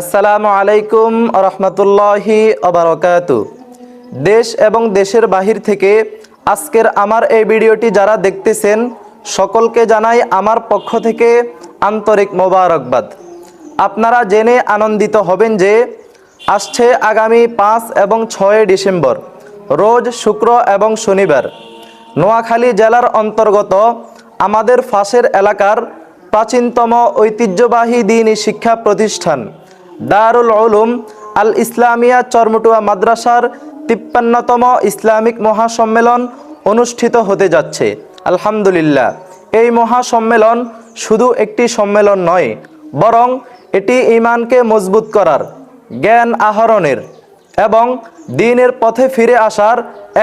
আসসালামু আলাইকুম রহমতুল্লাহি অবরকাত দেশ এবং দেশের বাহির থেকে আজকের আমার এই ভিডিওটি যারা দেখতেছেন, সকলকে জানাই আমার পক্ষ থেকে আন্তরিক মোবারকবাদ। আপনারা জেনে আনন্দিত হবেন যে আসছে আগামী পাঁচ এবং ছয় ডিসেম্বর, রোজ শুক্র এবং শনিবার। নোয়াখালী জেলার অন্তর্গত আমাদের ফাঁসের এলাকার প্রাচীনতম ঐতিহ্যবাহী দিনী শিক্ষা প্রতিষ্ঠান দারুল উলুম আল ইসলামিয়া চরমুটুয়া মাদ্রাসার তিপ্পান্নতম ইসলামিক মহাসম্মেলন অনুষ্ঠিত হতে যাচ্ছে। আলহামদুলিল্লাহ, এই মহাসম্মেলন শুধু একটি সম্মেলন নয়, বরং এটি ইমানকে মজবুত করার, জ্ঞান আহরণের এবং দিনের পথে ফিরে আসার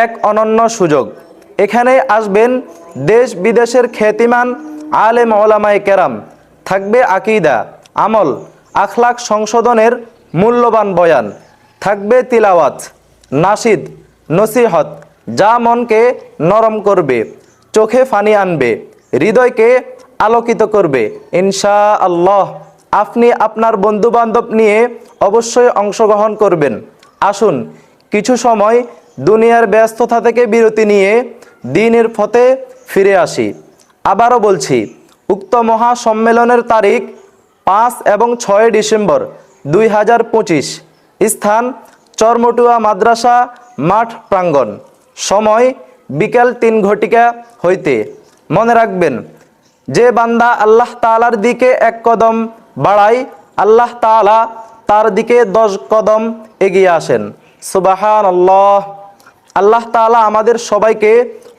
এক অনন্য সুযোগ। এখানে আসবেন দেশ বিদেশের খ্যাতিমান আলেম ওলামায়ে কেরাম, থাকবে আকিদা, আমল, আখলাক সংশোধনের মূল্যবান বয়ান, থাকবে তিলাওয়াত, নাসিদ, নসিহত, যা মনকে নরম করবে, চোখে ফানি আনবে, হৃদয়কে আলোকিত করবে। ইনশা আল্লাহ আপনি আপনার বন্ধুবান্ধব নিয়ে অবশ্যই অংশগ্রহণ করবেন। আসুন, কিছু সময় দুনিয়ার ব্যস্ততা থেকে বিরতি নিয়ে দিনের ফতে ফিরে আসি। আবারও বলছি, উক্ত মহাসম্মেলনের তারিখ পাঁচ এবং ছয় ডিসেম্বর দুই হাজার পঁচিশ। স্থান, চরমটুয়া মাদ্রাসা, মাঠ প্রাঙ্গণ। সময়, বিকেল তিন ঘটিকা হইতে। মনে রাখবেন, যে বান্দা আল্লাহ তালার দিকে এক কদম বাড়ায়, আল্লাহ তালা তার দিকে দশ কদম এগিয়ে আসেন। সুবাহান আল্লাহ আল্লাহ তালা আমাদের সবাইকে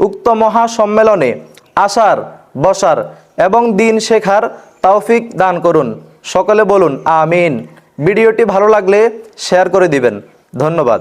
উক্ত মহাসম্মেলনে আসার, বসার এবং দিন শেখার তৌফিক দান করুন। সকলে বলুন, আমিন। ভিডিওটি ভালো লাগলে শেয়ার করে দিবেন। ধন্যবাদ।